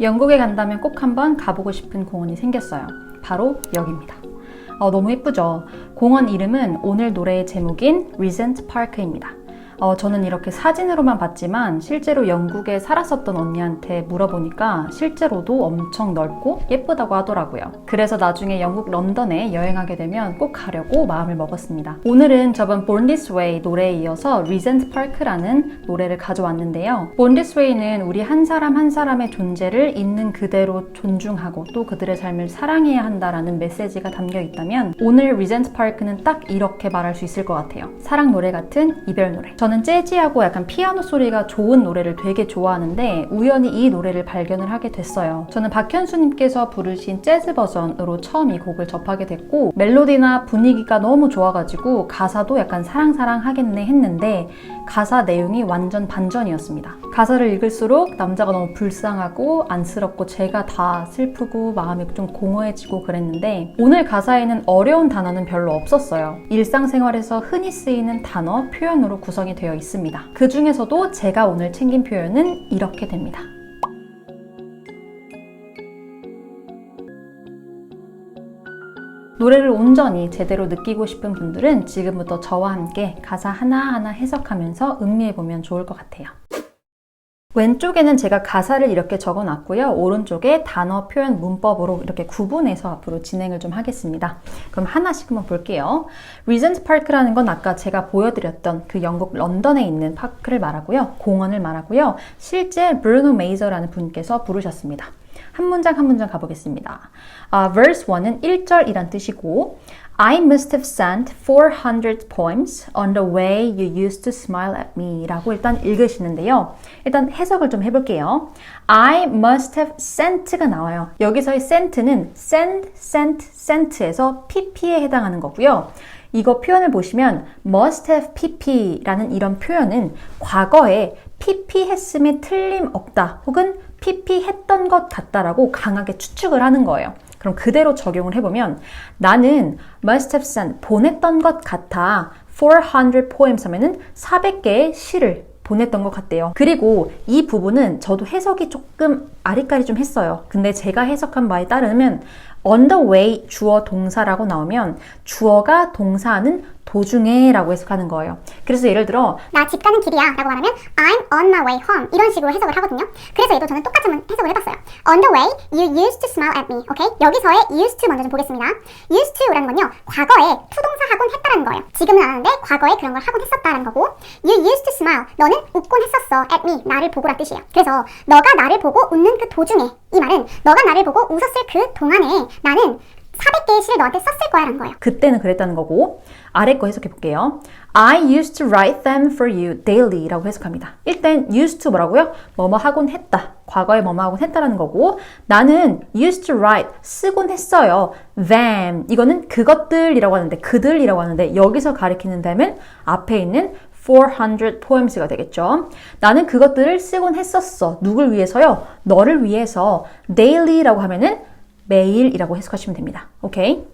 영국에 간다면 꼭 한번 가보고 싶은 공원이 생겼어요. 바로 여기입니다. 어, 너무 예쁘죠? 공원 이름은 오늘 노래의 제목인 Regent Park입니다. 어, 저는 이렇게 사진으로만 봤지만 실제로 영국에 살았었던 언니한테 물어보니까 실제로도 엄청 넓고 예쁘다고 하더라고요. 그래서 나중에 영국 런던에 여행하게 되면 꼭 가려고 마음을 먹었습니다. 오늘은 저번 Born This Way 노래에 이어서 Regent Park라는 노래를 가져왔는데요. Born This Way는 우리 한 사람 한 사람의 존재를 있는 그대로 존중하고 또 그들의 삶을 사랑해야 한다라는 메시지가 담겨 있다면 오늘 Regent Park는 딱 이렇게 말할 수 있을 것 같아요. 사랑 노래 같은 이별 노래. 저는 재즈하고 약간 피아노 소리가 좋은 노래를 되게 좋아하는데 우연히 이 노래를 발견을 하게 됐어요. 저는 박현수님께서 부르신 재즈 버전으로 처음 이 곡을 접하게 됐고 멜로디나 분위기가 너무 좋아가지고 가사도 약간 사랑사랑 하겠네 했는데 가사 내용이 완전 반전이었습니다. 가사를 읽을수록 남자가 너무 불쌍하고 안쓰럽고 제가 다 슬프고 마음이 좀 공허해지고 그랬는데 오늘 가사에는 어려운 단어는 별로 없었어요. 일상생활에서 흔히 쓰이는 단어, 표현으로 구성이 되어 있습니다. 그 중에서도 제가 오늘 챙긴 표현은 이렇게 됩니다. 노래를 온전히 제대로 느끼고 싶은 분들은 지금부터 저와 함께 가사 하나하나 해석하면서 음미해보면 좋을 것 같아요. 왼쪽에는 제가 가사를 이렇게 적어 놨고요. 오른쪽에 단어, 표현, 문법으로 이렇게 구분해서 앞으로 진행을 좀 하겠습니다. 그럼 하나씩 한번 볼게요. 리전트 파크라는 건 아까 제가 보여드렸던 그 영국 런던에 있는 파크를 말하고요. 공원을 말하고요. 실제 브루노 메이저라는 분께서 부르셨습니다. 한 문장 한 문장 가보겠습니다. 아, verse 1은 1절이란 뜻이고 I must have sent 400 poems on the way you used to smile at me 라고 일단 읽으시는데요. 일단 해석을 좀 해볼게요. I must have sent가 나와요. 여기서의 sent는 send, sent, sent에서 pp에 해당하는 거고요. 이거 표현을 보시면 must have pp라는 이런 표현은 과거에 pp 했음에 틀림없다 혹은 pp 했던 것 같다라고 강하게 추측을 하는 거예요. 그럼 그대로 적용을 해보면 나는 must have sent 보냈던 것 같아 400 poems 하면은 400개의 시를 보냈던 것 같대요. 그리고 이 부분은 저도 해석이 조금 아리까리 좀 했어요. 근데 제가 해석한 바에 따르면 on the way 주어 동사라고 나오면 주어가 동사하는 도중에 라고 해석하는 거예요. 그래서 예를 들어 나 집 가는 길이야 라고 말하면 I'm on my way home 이런 식으로 해석을 하거든요. 그래서 얘도 저는 똑같은 해석을 해봤어요. On the way you used to smile at me 오케이? 여기서의 used to 먼저 좀 보겠습니다. used to라는 건요 과거에 투동사 하곤 했다라는 거예요. 지금은 안 하는데 과거에 그런 걸 하곤 했었다라는 거고 You used to smile 너는 웃곤 했었어 at me 나를 보고라 뜻이에요. 그래서 너가 나를 보고 웃는 그 도중에 이 말은 너가 나를 보고 웃었을 그 동안에 나는 400개의 시를 너한테 썼을 거야 라는 거예요. 그때는 그랬다는 거고 아래 거 해석해 볼게요. I used to write them for you daily 라고 해석합니다. 일단 used to 뭐라고요? 뭐뭐 하곤 했다. 과거에 뭐뭐 하곤 했다라는 거고 나는 used to write 쓰곤 했어요. them 이거는 그것들이라고 하는데 그들이라고 하는데 여기서 가리키는 them은 앞에 있는 400 poems가 되겠죠. 나는 그것들을 쓰곤 했었어. 누굴 위해서요? 너를 위해서 daily라고 하면은 매일이라고 해석하시면 됩니다. 오케이?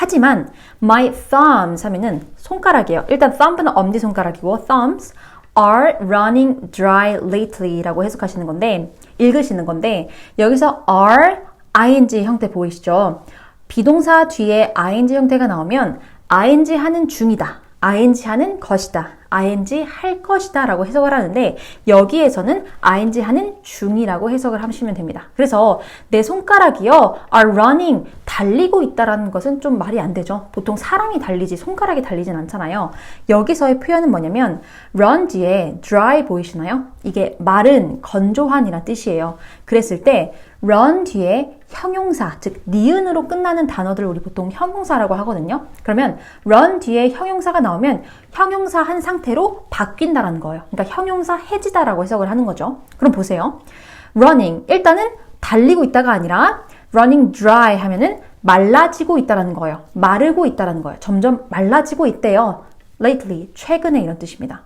하지만 my thumbs 하면은 손가락이에요. 일단 thumb는 엄지 손가락이고 thumbs are running dry lately라고 해석하시는 건데 읽으시는 건데 여기서 are ing 형태 보이시죠? 비동사 뒤에 ing 형태가 나오면 ing 하는 중이다. Ing 하는 것이다. ing 할 것이다 라고 해석을 하는데 여기에서는 ing 하는 중이라고 해석을 하시면 됩니다. 그래서 내 손가락이요 are running 달리고 있다라는 것은 좀 말이 안 되죠. 보통 사람이 달리지 손가락이 달리진 않잖아요. 여기서의 표현은 뭐냐면 run 뒤에 dry 보이시나요? 이게 마른 건조한이란 뜻이에요. 그랬을 때 run 뒤에 형용사, 즉 니은으로 끝나는 단어들 우리 보통 형용사라고 하거든요. 그러면 run 뒤에 형용사가 나오면 형용사 한 상태로 바뀐다라는 거예요. 그러니까 형용사 해지다라고 해석을 하는 거죠. 그럼 보세요. running 일단은 달리고 있다가 아니라 running dry 하면은 말라지고 있다라는 거예요. 마르고 있다라는 거예요. 점점 말라지고 있대요. lately 최근에 이런 뜻입니다.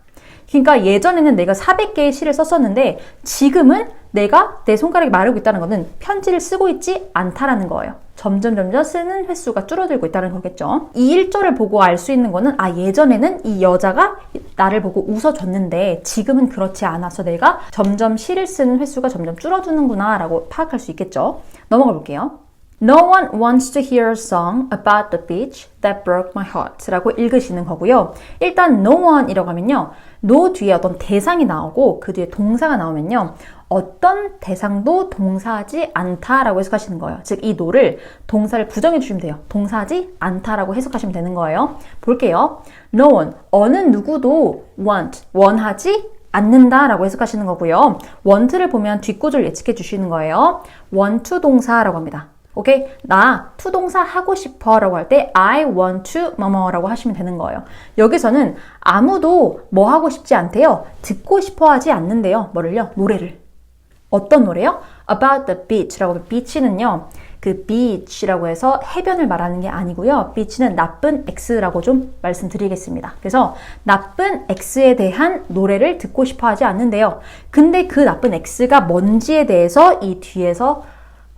그러니까 예전에는 내가 400개의 시를 썼었는데 지금은 내가 내 손가락이 마르고 있다는 것은 편지를 쓰고 있지 않다라는 거예요. 점점 점점 쓰는 횟수가 줄어들고 있다는 거겠죠. 이 1절을 보고 알 수 있는 거는 아 예전에는 이 여자가 나를 보고 웃어줬는데 지금은 그렇지 않아서 내가 점점 시를 쓰는 횟수가 점점 줄어드는구나 라고 파악할 수 있겠죠. 넘어가 볼게요. No one wants to hear a song about the beach that broke my heart 라고 읽으시는 거고요. 일단 no one이라고 하면요. no 뒤에 어떤 대상이 나오고 그 뒤에 동사가 나오면요. 어떤 대상도 동사하지 않다라고 해석하시는 거예요. 즉, 이 no를 동사를 부정해 주시면 돼요. 동사하지 않다라고 해석하시면 되는 거예요. 볼게요. No one, 어느 누구도 want, 원하지 않는다라고 해석하시는 거고요. want를 보면 뒷구절 예측해 주시는 거예요. want 동사라고 합니다. 오케이? 나 투동사 하고 싶어 라고 할 때 I want to 뭐뭐 라고 하시면 되는 거예요. 여기서는 아무도 뭐 하고 싶지 않대요. 듣고 싶어 하지 않는데요. 뭐를요? 노래를. 어떤 노래요? About the beach라고 beach는요. 그 beach라고 해서 해변을 말하는 게 아니고요. beach는 나쁜 X라고 좀 말씀드리겠습니다. 그래서 나쁜 X에 대한 노래를 듣고 싶어 하지 않는데요. 근데 그 나쁜 X가 뭔지에 대해서 이 뒤에서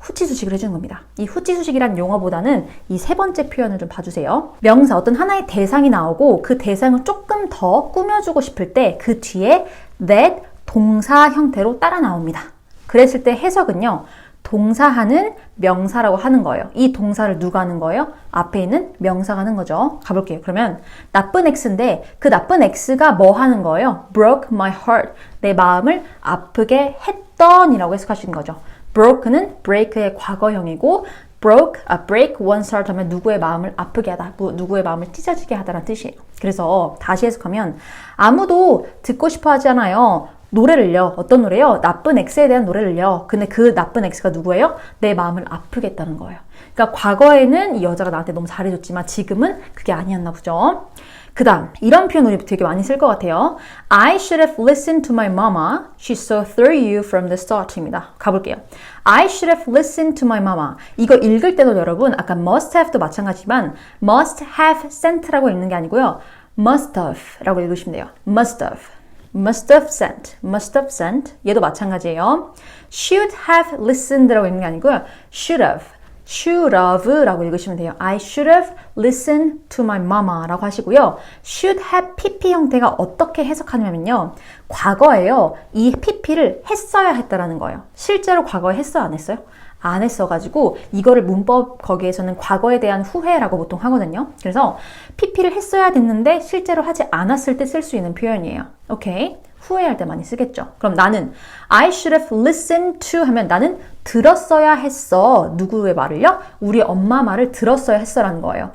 후치 수식을 해주는 겁니다. 이 후치 수식이란 용어보다는 이 세 번째 표현을 좀 봐주세요. 명사 어떤 하나의 대상이 나오고 그 대상을 조금 더 꾸며주고 싶을 때 그 뒤에 that 동사 형태로 따라 나옵니다. 그랬을 때 해석은요. 동사하는 명사라고 하는 거예요. 이 동사를 누가 하는 거예요? 앞에 있는 명사가 하는 거죠. 가볼게요. 그러면 나쁜 X인데 그 나쁜 X가 뭐 하는 거예요? broke my heart. 내 마음을 아프게 했던 이라고 해석하시는 거죠. Broke는 break의 과거형이고 broke, 아, break one's heart 하면 누구의 마음을 아프게 하다, 누구의 마음을 찢어지게 하다라는 뜻이에요. 그래서 다시 해석하면 아무도 듣고 싶어 하지 않아요. 노래를요. 어떤 노래요? 나쁜 X에 대한 노래를요. 근데 그 나쁜 X가 누구예요? 내 마음을 아프게 했다는 거예요. 그러니까 과거에는 이 여자가 나한테 너무 잘해줬지만 지금은 그게 아니었나 보죠. 그 다음 이런 표현 우리 되게 많이 쓸 것 같아요. I should have listened to my mama. She saw through you from the start입니다. 가볼게요. I should have listened to my mama. 이거 읽을 때도 여러분 아까 must have도 마찬가지지만 must have sent라고 읽는 게 아니고요. must have라고 읽으시면 돼요. must have. must have sent, must have sent. 얘도 마찬가지예요. should have listened라고 읽는 게 아니고요. should have, should have라고 읽으시면 돼요. I should have listened to my mama라고 하시고요. should have pp 형태가 어떻게 해석하냐면요. 과거에요. 이 pp를 했어야 했다라는 거예요. 실제로 과거에 했어요, 안 했어요? 안 했어가지고 이거를 문법 거기에서는 과거에 대한 후회라고 보통 하거든요. 그래서 PP를 했어야 됐는데 실제로 하지 않았을 때 쓸 수 있는 표현이에요. 오케이? 후회할 때 많이 쓰겠죠. 그럼 나는 I should have listened to 하면 나는 들었어야 했어. 누구의 말을요? 우리 엄마 말을 들었어야 했어라는 거예요.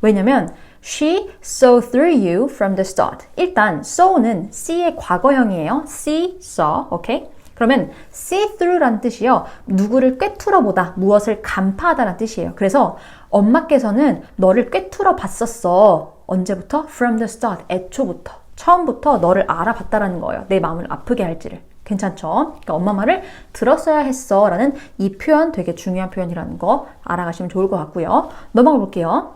왜냐면 She saw through you from the start. 일단 saw는 see의 과거형이에요. see, saw, 오케이? 그러면 see through란 뜻이요. 누구를 꿰뚫어 보다, 무엇을 간파하다라는 뜻이에요. 그래서 엄마께서는 너를 꿰뚫어 봤었어. 언제부터? From the start, 애초부터. 처음부터 너를 알아봤다라는 거예요. 내 마음을 아프게 할지를. 괜찮죠? 그러니까 엄마 말을 들었어야 했어 라는 이 표현 되게 중요한 표현이라는 거 알아가시면 좋을 것 같고요. 넘어가 볼게요.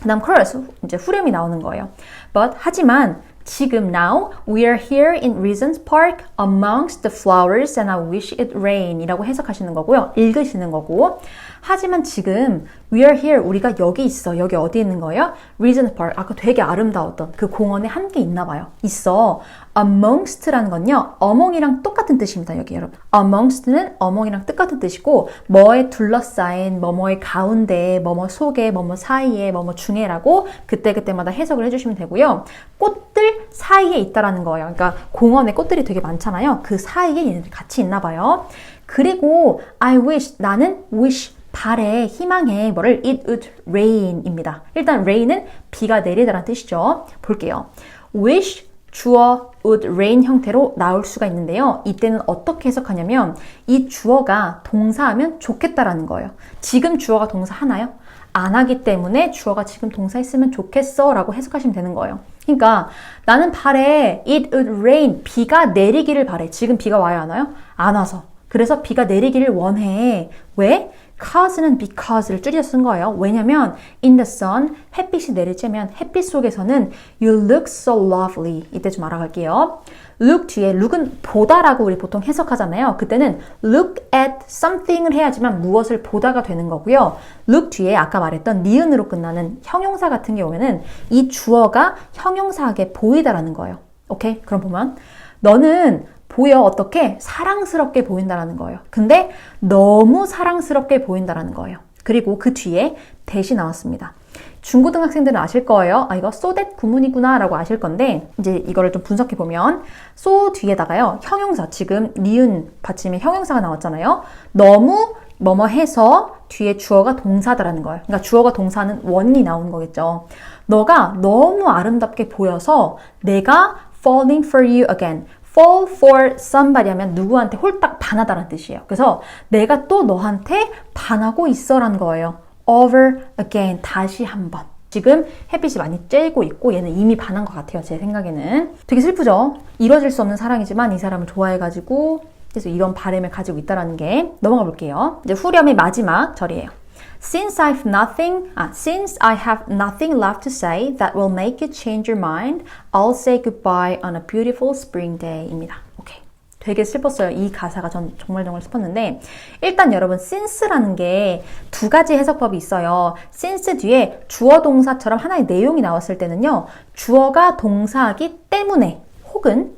그 다음 chorus, 이제 후렴이 나오는 거예요. But, 하지만, 지금 now we are here in Regent's Park amongst the flowers and I wish it rain 이라고 해석하시는 거고요. 읽으시는 거고 하지만 지금 we are here 우리가 여기 있어. 여기 어디 있는 거예요? Regent's Park 아까 되게 아름다웠던 그 공원에 함께 있나 봐요. 있어. amongst라는 건요. among이랑 똑같은 뜻입니다. 여기 여러분. amongst는 among이랑 똑같은 뜻이고 뭐에 둘러싸인 뭐뭐의 가운데 뭐뭐 속에 뭐뭐 사이에 뭐뭐 중에라고 그때그때마다 해석을 해주시면 되고요. 꽃들 사이에 있다라는 거예요. 그러니까 공원에 꽃들이 되게 많잖아요. 그 사이에 얘네들 같이 있나 봐요. 그리고 I wish 나는 wish 바래 희망해 뭐를 it would rain입니다. 일단 rain은 비가 내리다라는 뜻이죠. 볼게요. wish 주어 would rain 형태로 나올 수가 있는데요. 이때는 어떻게 해석하냐면 이 주어가 동사하면 좋겠다라는 거예요. 지금 주어가 동사 하나요? 안 하기 때문에 주어가 지금 동사 했으면 좋겠어 라고 해석하시면 되는 거예요. 그러니까 나는 바래 it would rain 비가 내리기를 바래. 지금 비가 안 와요? 안 와서. 그래서 비가 내리기를 원해. 왜? Cause는 because를 줄여 쓴 거예요. 왜냐면 in the sun 햇빛이 내리쬐면 햇빛 속에서는 you look so lovely 이때 좀 알아갈게요. look 뒤에 look은 보다라고 우리 보통 해석하잖아요. 그때는 look at something을 해야지만 무엇을 보다가 되는 거고요. look 뒤에 아까 말했던 니은으로 끝나는 형용사 같은 경우에는 이 주어가 형용사에게 보이다라는 거예요. 오케이? 그럼 보면 너는 보여 어떻게 사랑스럽게 보인다라는 거예요. 근데 너무 사랑스럽게 보인다라는 거예요. 그리고 그 뒤에 대시 나왔습니다. 중고등학생들은 아실 거예요. 아, 이거 that 구문이구나 라고 아실 건데, 이제 이거를 좀 분석해 보면, so 뒤에다가요, 형용사, 지금 니은 받침에 형용사가 나왔잖아요. 너무 뭐뭐 해서 뒤에 주어가 동사다라는 거예요. 그러니까 주어가 동사는 원이 나오는 거겠죠. 너가 너무 아름답게 보여서 내가 falling for you again. Fall for somebody 하면 누구한테 홀딱 반하다라는 뜻이에요. 그래서 내가 또 너한테 반하고 있어라는 거예요. over again. 다시 한 번. 지금 햇빛이 많이 쬐고 있고 얘는 이미 반한 것 같아요. 제 생각에는. 되게 슬프죠? 이뤄질 수 없는 사랑이지만 이 사람을 좋아해가지고 그래서 이런 바램을 가지고 있다라는 게 넘어가 볼게요. 이제 후렴의 마지막 절이에요. Since I've nothing, 아, since I have nothing left to say that will make you change your mind, I'll say goodbye on a beautiful spring day입니다. 오케이. 되게 슬펐어요. 이 가사가 전 정말 정말 슬펐는데 일단 여러분 since라는 게 두 가지 해석법이 있어요. since 뒤에 주어 동사처럼 하나의 내용이 나왔을 때는요. 주어가 동사하기 때문에 혹은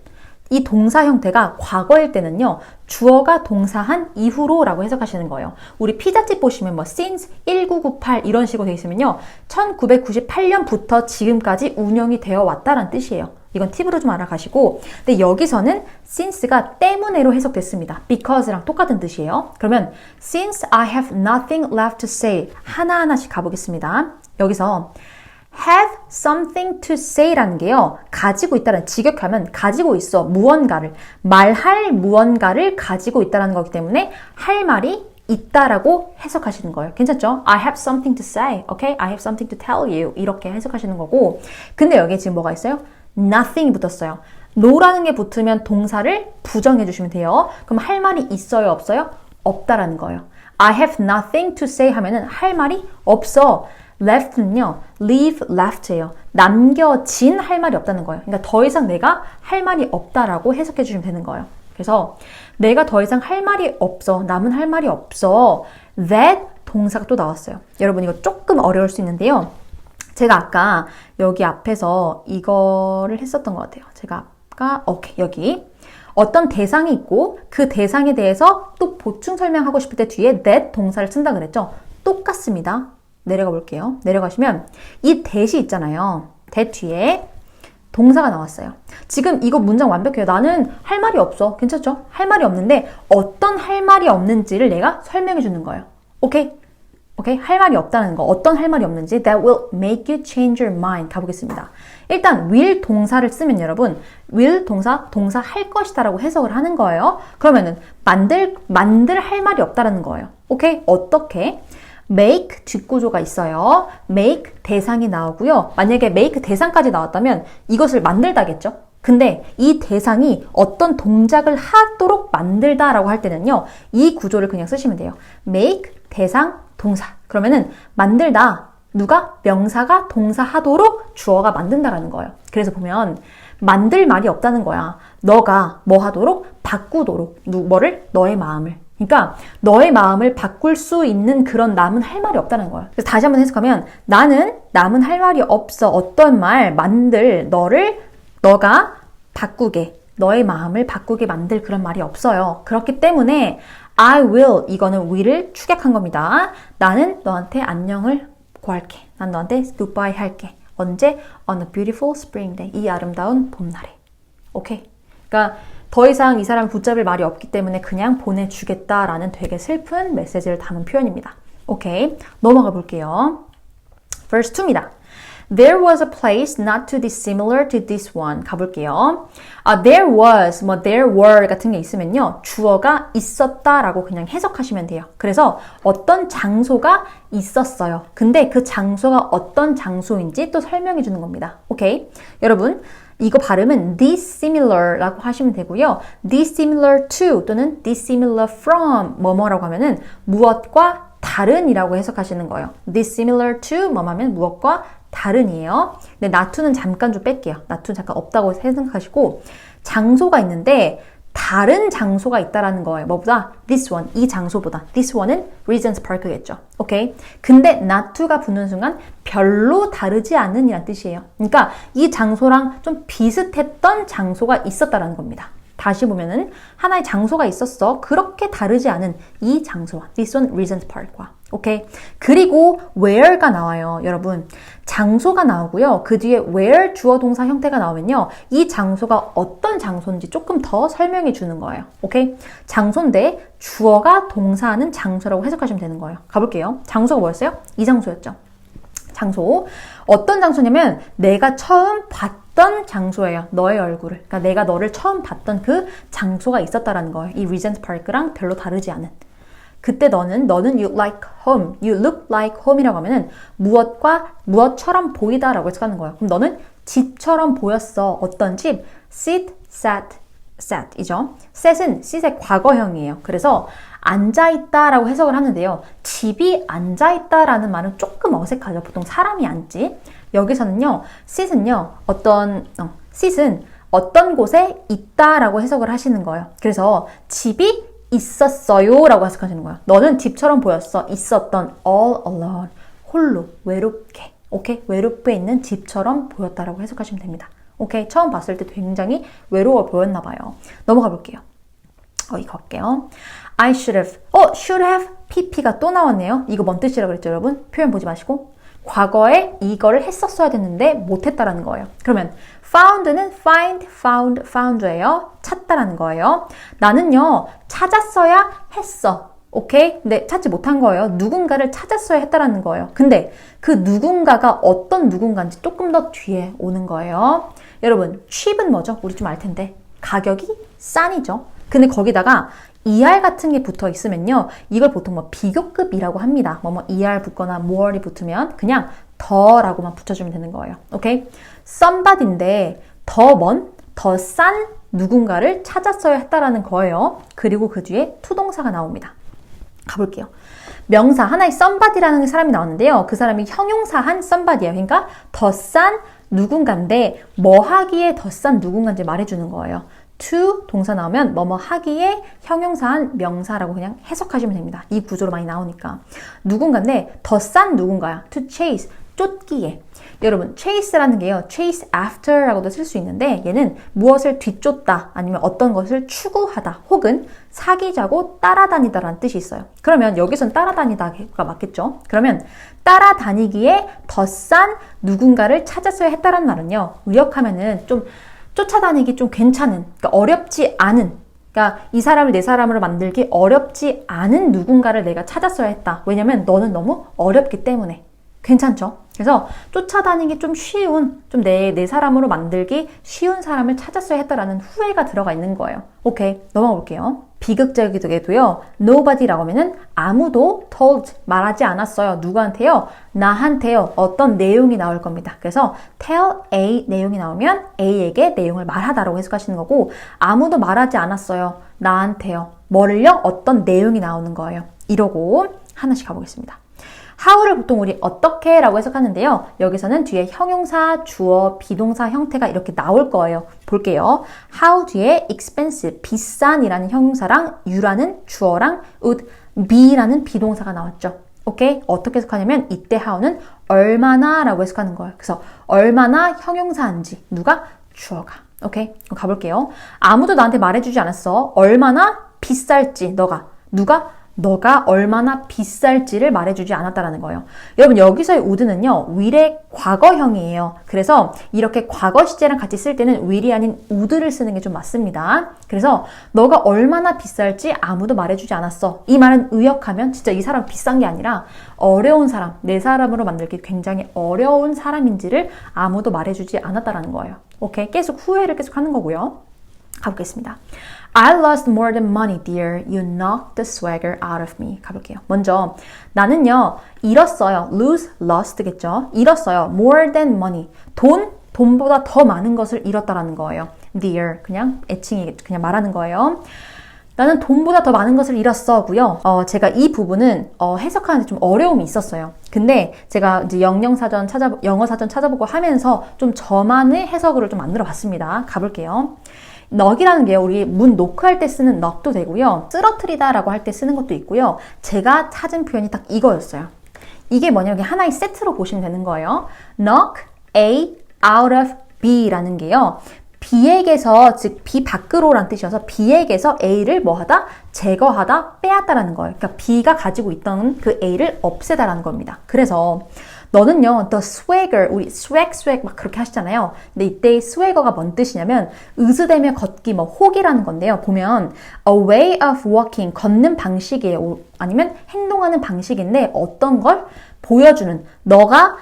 이 동사 형태가 과거일 때는요, 주어가 동사한 이후로 라고 해석하시는 거예요. 우리 피자집 보시면 뭐 since 1998 이런 식으로 되어 있으면요, 1998년부터 지금까지 운영이 되어 왔다는 뜻이에요. 이건 팁으로 좀 알아가시고, 근데 여기서는 since가 때문에로 해석됐습니다. because랑 똑같은 뜻이에요. 그러면 since I have nothing left to say 하나하나씩 가보겠습니다. 여기서 have something to say라는 게요. 가지고 있다는 직역하면 가지고 있어 무언가를 말할 무언가를 가지고 있다는 거기 때문에 할 말이 있다라고 해석하시는 거예요. 괜찮죠? I have something to say. Okay? I have something to tell you. 이렇게 해석하시는 거고. 근데 여기에 지금 뭐가 있어요? nothing이 붙었어요. no라는 게 붙으면 동사를 부정해 주시면 돼요. 그럼 할 말이 있어요, 없어요? 없다라는 거예요. I have nothing to say 하면은 할 말이 없어. Left는요, leave left예요. 남겨진 할 말이 없다는 거예요. 그러니까 더 이상 내가 할 말이 없다라고 해석해 주시면 되는 거예요. 그래서 내가 더 이상 할 말이 없어. 남은 할 말이 없어. that 동사가 또 나왔어요. 여러분 이거 조금 어려울 수 있는데요. 제가 아까 여기 앞에서 이거를 했었던 것 같아요. 제가 아까 오케이 여기 어떤 대상이 있고 그 대상에 대해서 또 보충 설명하고 싶을 때 뒤에 that 동사를 쓴다 그랬죠. 똑같습니다. 내려가 볼게요. 내려가시면 이 대시 있잖아요. 대 뒤에 동사가 나왔어요. 지금 이거 문장 완벽해요. 나는 할 말이 없어. 괜찮죠? 할 말이 없는데 어떤 할 말이 없는지를 내가 설명해 주는 거예요. 오케이? 오케이? 할 말이 없다는 거. 어떤 할 말이 없는지 that will make you change your mind 가보겠습니다. 일단 will 동사를 쓰면 여러분 will 동사 동사 할 것이다라고 해석을 하는 거예요. 그러면은 만들 만들 할 말이 없다라는 거예요. 오케이? 어떻게? Make 뒷구조가 있어요. make 대상이 나오고요. 만약에 make 대상까지 나왔다면 이것을 만들다겠죠? 근데 이 대상이 어떤 동작을 하도록 만들다라고 할 때는요. 이 구조를 그냥 쓰시면 돼요. make 대상 동사. 그러면은 만들다 누가 명사가 동사 하도록 주어가 만든다라는 거예요. 그래서 보면 만들 말이 없다는 거야. 너가 뭐 하도록 바꾸도록 누 뭐를 너의 마음을 그러니까 너의 마음을 바꿀 수 있는 그런 남은 할 말이 없다는 거야. 그래서 다시 한번 해석하면 나는 남은 할 말이 없어. 어떤 말 만들 너를 너가 바꾸게 너의 마음을 바꾸게 만들 그런 말이 없어요. 그렇기 때문에 I will 이거는 will을 축약한 겁니다. 나는 너한테 안녕을 구할게. 난 너한테 goodbye 할게. 언제? On a beautiful spring day. 이 아름다운 봄날에. 오케이. 그러니까 더 이상 이 사람을 붙잡을 말이 없기 때문에 그냥 보내주겠다라는 되게 슬픈 메시지를 담은 표현입니다. 오케이. 넘어가 볼게요. verse 2입니다. There was a place not too dissimilar to this one. 가볼게요. 아, there was, 뭐 there were 같은 게 있으면요. 주어가 있었다 라고 그냥 해석하시면 돼요. 그래서 어떤 장소가 있었어요. 근데 그 장소가 어떤 장소인지 또 설명해 주는 겁니다. 오케이? 여러분, 이거 발음은 dissimilar라고 하시면 되고요. dissimilar to 또는 dissimilar from 뭐뭐라고 하면은 무엇과 다른이라고 해석하시는 거예요. dissimilar to 뭐하면 무엇과 다른이에요. 근데 나투는 잠깐 좀 뺄게요. 나투는 잠깐 없다고 생각하시고 장소가 있는데 다른 장소가 있다라는 거예요. 뭐보다? This one, 이 장소보다. This one은 Regent's Park겠죠. 오케이? 근데 not to가 붙는 순간 별로 다르지 않은 이란 뜻이에요. 그러니까 이 장소랑 좀 비슷했던 장소가 있었다라는 겁니다. 다시 보면은 하나의 장소가 있었어. 그렇게 다르지 않은 이 장소와 this one Regent's Park과 오케이. 그리고 where가 나와요. 여러분. 장소가 나오고요. 그 뒤에 where 주어 동사 형태가 나오면요. 이 장소가 어떤 장소인지 조금 더 설명해 주는 거예요. 오케이. 장소인데 주어가 동사하는 장소라고 해석하시면 되는 거예요. 가볼게요. 장소가 뭐였어요? 이 장소였죠. 장소. 어떤 장소냐면 내가 처음 봤 던 장소예요. 너의 얼굴을. 그러니까 내가 너를 처음 봤던 그 장소가 있었다라는 거예요. 이 리젠트 파크랑 별로 다르지 않은. 그때 너는 너는 you like home, you look like home이라고 하면은 무엇과 무엇처럼 보이다라고 해석하는 거예요. 그럼 너는 집처럼 보였어. 어떤 집? sit, sat, sat이죠. set은 sit의 과거형이에요. 그래서 앉아있다라고 해석을 하는데요. 집이 앉아있다라는 말은 조금 어색하죠. 보통 사람이 앉지. 여기서는요, sit은요, 어떤, 어, sit은 어떤 곳에 있다라고 해석을 하시는 거예요. 그래서 집이 있었어요 라고 해석하시는 거야. 너는 집처럼 보였어. 있었던 all alone. 홀로, 외롭게. 오케이? 외롭게 있는 집처럼 보였다라고 해석하시면 됩니다. 오케이? 처음 봤을 때 굉장히 외로워 보였나 봐요. 넘어가 볼게요. 어, 이거 할게요. I should have. 어, should have. pp가 또 나왔네요. 이거 뭔 뜻이라고 그랬죠, 여러분? 표현 보지 마시고. 과거에 이거를 했었어야 됐는데 못했다라는 거예요. 그러면 found는 find, found, found예요. 찾다라는 거예요. 나는요, 찾았어야 했어. 오케이? 근데 찾지 못한 거예요. 누군가를 찾았어야 했다라는 거예요. 근데 그 누군가가 어떤 누군가인지 조금 더 뒤에 오는 거예요. 여러분, cheap은 뭐죠? 우리 좀 알 텐데. 가격이 싼이죠. 근데 거기다가 ER 같은 게 붙어 있으면요. 이걸 보통 뭐 비교급이라고 합니다. 뭐뭐 ER 붙거나 more이 붙으면 그냥 더라고만 붙여주면 되는 거예요. 오케이? somebody인데 더 먼, 더 싼 누군가를 찾았어야 했다라는 거예요. 그리고 그 뒤에 투동사가 나옵니다. 가볼게요. 명사 하나의 somebody라는 사람이 나왔는데요. 그 사람이 형용사한 somebody예요. 그러니까 더 싼 누군가인데 뭐 하기에 더 싼 누군가인지 말해주는 거예요. To 동사 나오면 뭐뭐 하기에 형용사한 명사라고 그냥 해석하시면 됩니다. 이 구조로 많이 나오니까. 누군가인데 더 싼 누군가야. to chase 쫓기에. 여러분, chase라는 게요, chase after라고도 쓸 수 있는데, 얘는 무엇을 뒤쫓다, 아니면 어떤 것을 추구하다, 혹은 사귀자고 따라다니다라는 뜻이 있어요. 그러면 여기선 따라다니다가 맞겠죠? 그러면 따라다니기에 더 싼 누군가를 찾았어야 했다라는 말은요, 의역하면은 좀 쫓아다니기 좀 괜찮은, 그러니까 어렵지 않은, 그러니까 이 사람을 내 사람으로 만들기 어렵지 않은 누군가를 내가 찾았어야 했다. 왜냐면 너는 너무 어렵기 때문에. 괜찮죠? 그래서 쫓아다니기 좀 쉬운, 좀 내, 내 사람으로 만들기 쉬운 사람을 찾았어야 했다라는 후회가 들어가 있는 거예요. 오케이. 넘어가 볼게요. 비극적이게도요, nobody라고 하면은 아무도 told, 말하지 않았어요. 누구한테요? 나한테요. 어떤 내용이 나올 겁니다. 그래서 tell A 내용이 나오면 A에게 내용을 말하다라고 해석하시는 거고, 아무도 말하지 않았어요. 나한테요. 뭐를요? 어떤 내용이 나오는 거예요. 이러고 하나씩 가보겠습니다. How를 보통 우리 어떻게 라고 해석하는데요. 여기서는 뒤에 형용사, 주어, 비동사 형태가 이렇게 나올 거예요. 볼게요. how 뒤에 expensive, 비싼이라는 형용사랑 you라는 주어랑 would be라는 비동사가 나왔죠. 오케이? 어떻게 해석하냐면 이때 how는 얼마나 라고 해석하는 거예요. 그래서 얼마나 형용사인지 누가? 주어가. 오케이? 가볼게요. 아무도 나한테 말해주지 않았어. 얼마나 비쌀지 너가. 누가? 너가 얼마나 비쌀지를 말해주지 않았다라는 거예요. 여러분 여기서의 would는요 will의 과거형이에요. 그래서 이렇게 과거 시제랑 같이 쓸 때는 will이 아닌 would를 쓰는 게 좀 맞습니다. 그래서 너가 얼마나 비쌀지 아무도 말해주지 않았어. 이 말은 의역하면 진짜 이 사람 비싼 게 아니라 어려운 사람, 내 사람으로 만들기 굉장히 어려운 사람인지를 아무도 말해주지 않았다라는 거예요. 오케이 계속 후회를 계속 하는 거고요. 가보겠습니다. I lost more than money, dear. You knocked the swagger out of me. 가볼게요. 먼저 나는요 잃었어요. lose, lost겠죠. 잃었어요. more than money. 돈 돈보다 더 많은 것을 잃었다라는 거예요. Dear 그냥 애칭이 그냥 말하는 거예요. 나는 돈보다 더 많은 것을 잃었어고요. 어, 제가 이 부분은 어, 해석하는데 좀 어려움이 있었어요. 근데 제가 이제 영영 사전 찾아 영어 사전 찾아보고 하면서 좀 저만의 해석을 좀 만들어 봤습니다. 가볼게요. 넉이라는 게 우리 문 노크할 때 쓰는 넉도 되고요. 쓰러트리다 라고 할 때 쓰는 것도 있고요. 제가 찾은 표현이 딱 이거였어요. 이게 뭐냐면 하나의 세트로 보시면 되는 거예요. knock A out of B라는 게요. B에게서 즉 B 밖으로란 뜻이어서 B에게서 A를 뭐 하다 제거하다 빼앗다라는 거예요. 그러니까 B가 가지고 있던 그 A를 없애다라는 겁니다. 그래서 너는요, the swagger, 우리 swag, swag 막 그렇게 하시잖아요. 근데 이때 swagger가 뭔 뜻이냐면, 으스대며 걷기, 뭐, 혹이라는 건데요. 보면, a way of walking, 걷는 방식이에요. 오- 아니면 행동하는 방식인데, 어떤 걸 보여주는, 너가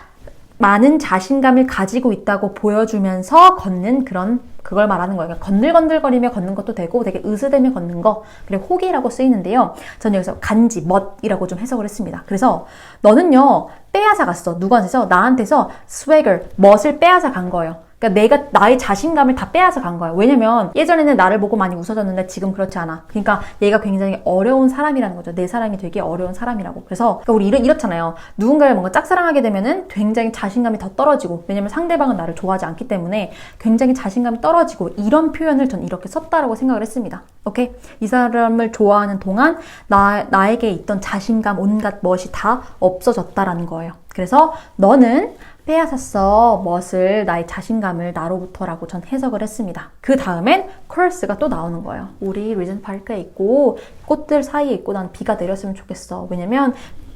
많은 자신감을 가지고 있다고 보여주면서 걷는 그런 그걸 말하는 거예요. 그러니까 건들건들거리며 걷는 것도 되고 되게 으스대며 걷는 거 그리고 혹이라고 쓰이는데요. 저는 여기서 간지, 멋이라고 좀 해석을 했습니다. 그래서 너는요 빼앗아 갔어. 누구한테서? 나한테서 swagger, 멋을 빼앗아 간 거예요. 그러니까 내가 나의 자신감을 다 빼앗아 간 거야. 왜냐면 예전에는 나를 보고 많이 웃어줬는데 지금 그렇지 않아. 그러니까 얘가 굉장히 어려운 사람이라는 거죠. 내 사랑이 되게 어려운 사람이라고. 그래서 그러니까 우리 이렇, 이렇잖아요. 누군가를 뭔가 짝사랑하게 되면은 굉장히 자신감이 더 떨어지고 왜냐면 상대방은 나를 좋아하지 않기 때문에 굉장히 자신감이 떨어지고 이런 표현을 전 이렇게 썼다라고 생각을 했습니다. 오케이? 이 사람을 좋아하는 동안 나, 나에게 있던 자신감 온갖 멋이 다 없어졌다라는 거예요. 그래서 너는 빼앗았어 멋을 나의 자신감을 나로부터라고 전 해석을 했습니다. 그 다음엔 코러스가 또 나오는 거예요. 우리 리전 파크에 있고 꽃들 사이에 있고 난 비가 내렸으면 좋겠어. 왜냐면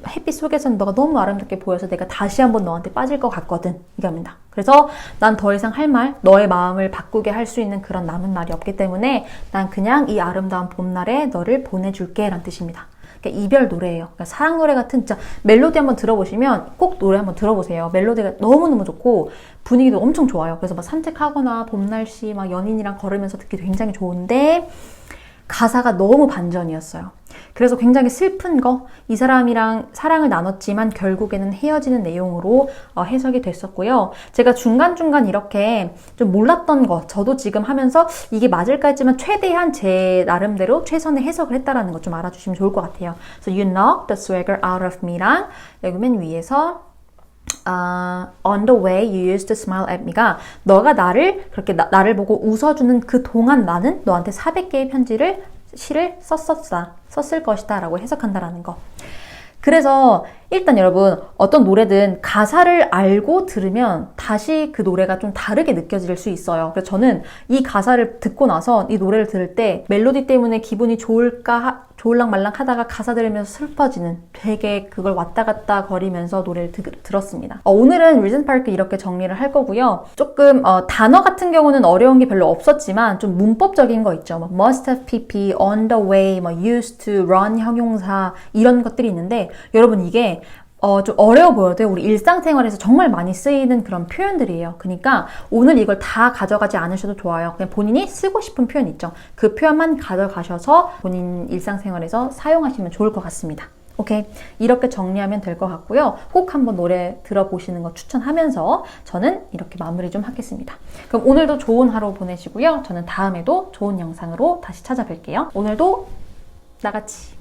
햇빛 속에서는 너가 너무 아름답게 보여서 내가 다시 한번 너한테 빠질 것 같거든. 이겁니다. 그래서 난 더 이상 할 말, 너의 마음을 바꾸게 할 수 있는 그런 남은 날이 없기 때문에 난 그냥 이 아름다운 봄날에 너를 보내줄게 라는 뜻입니다. 그러니까 이별 노래예요. 그러니까 사랑 노래 같은 진짜 멜로디 한번 들어보시면 꼭 노래 한번 들어보세요. 멜로디가 너무너무 좋고 분위기도 엄청 좋아요. 그래서 막 산책하거나 봄 날씨 막 연인이랑 걸으면서 듣기 굉장히 좋은데 가사가 너무 반전이었어요. 그래서 굉장히 슬픈 거, 이 사람이랑 사랑을 나눴지만 결국에는 헤어지는 내용으로 어, 해석이 됐었고요. 제가 중간중간 이렇게 좀 몰랐던 거, 저도 지금 하면서 이게 맞을까 했지만 최대한 제 나름대로 최선의 해석을 했다라는 거좀 알아주시면 좋을 것 같아요. 그래서 you knocked the swagger out of me랑 여기 맨 위에서 아, on the way you used to smile at me가 너가 나를 그렇게 나, 나를 보고 웃어주는 그 동안 나는 너한테 400개의 편지를 시를 썼었다 썼을 것이다 라고 해석한다라는 거. 그래서 일단 여러분 어떤 노래든 가사를 알고 들으면 다시 그 노래가 좀 다르게 느껴질 수 있어요. 그래서 저는 이 가사를 듣고 나서 이 노래를 들을 때 멜로디 때문에 기분이 좋을까 하- 좋을랑 말랑 하다가 가사 들으면서 슬퍼지는 되게 그걸 왔다 갔다 거리면서 노래를 드- 들었습니다. 어, 오늘은 리즌 파크 이렇게 정리를 할 거고요. 조금 어, 단어 같은 경우는 어려운 게 별로 없었지만 좀 문법적인 거 있죠. 뭐 must have pp, on the way, 뭐 used to, run 형용사 이런 것들이 있는데 여러분 이게 어, 좀 어려워 보여도 우리 일상생활에서 정말 많이 쓰이는 그런 표현들이에요. 그러니까 오늘 이걸 다 가져가지 않으셔도 좋아요. 그냥 본인이 쓰고 싶은 표현 있죠. 그 표현만 가져가셔서 본인 일상생활에서 사용하시면 좋을 것 같습니다. 오케이. 이렇게 정리하면 될 것 같고요. 꼭 한번 노래 들어보시는 거 추천하면서 저는 이렇게 마무리 좀 하겠습니다. 그럼 오늘도 좋은 하루 보내시고요. 저는 다음에도 좋은 영상으로 다시 찾아뵐게요. 오늘도 나같이